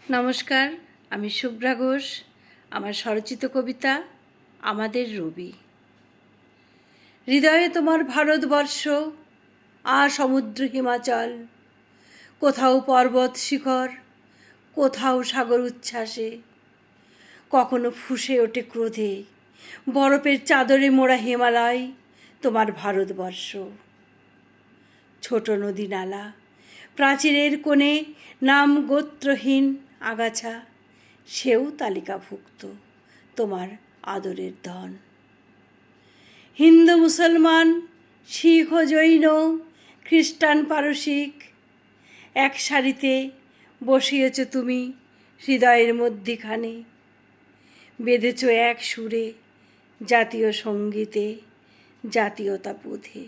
নমস্কার, আমি শুভ্রা ঘোষ, আমার স্বরচিত কবিতা আমাদের রবি। হৃদয়ে তোমার ভারতবর্ষ আর সমুদ্র হিমাচল, কোথাও পর্বত শিখর, কোথাও সাগর উচ্ছ্বাসে, কখনো ফুসে ওঠে ক্রোধে, বরফের চাদরে মোড়া হিমালয়, তোমার ভারতবর্ষ। ছোট নদী নালা, প্রাচীরের কোণে নাম গোত্রহীন আগাছা, সেও তালিকাভুক্ত তোমার আদরের ধন। হিন্দু, মুসলমান, শিখ জৈন, খ্রিস্টান, পারসিক, এক সারিতে বসিয়েছ তুমি হৃদয়ের মধ্যিখানে। বেঁধেছ এক সুরে জাতীয় সঙ্গীতে জাতীয়তা বোধে।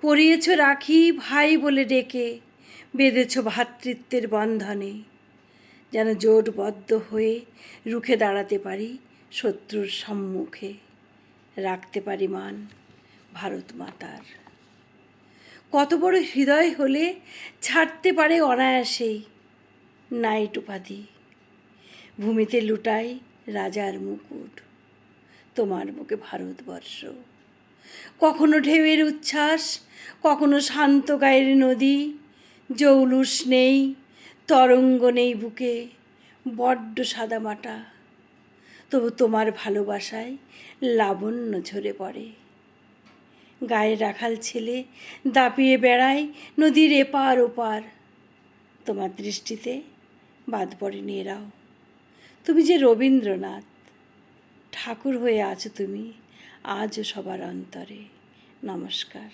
পরিয়েছ রাখি ভাই বলে ডেকে, বেঁধেছ ভ্রাতৃত্বের বন্ধনে। যেন জোটবদ্ধ হয়ে রুখে দাঁড়াতে পারি শত্রুর সম্মুখে। রাখতে পারি মান ভারত মাতার। কত বড় হৃদয় হলে ছাড়তে পারে অনায়াসেই নাইট উপাধি। ভূমিতে লুটাই রাজার মুকুট, তোমার বুকে ভারতবর্ষ। কখনো ঢেউয়ের উচ্ছ্বাস, কখনো শান্ত গায়ের নদী, জৌলুস নেই তরঙ্গ নেই বুকে, বড্ড সাদামাটা তবু তোমার ভালোবাসায় লাবণ্য ঝরে পড়ে। গায়ে রাখাল ছেলে দাপিয়ে বেড়ায় নদীর এপার ওপার। তোমার দৃষ্টিতে বাদ পড়েনি এরাও। তুমি যে রবীন্দ্রনাথ, ঠাকুর হয়ে আছো তুমি আজও সবার অন্তরে। নমস্কার।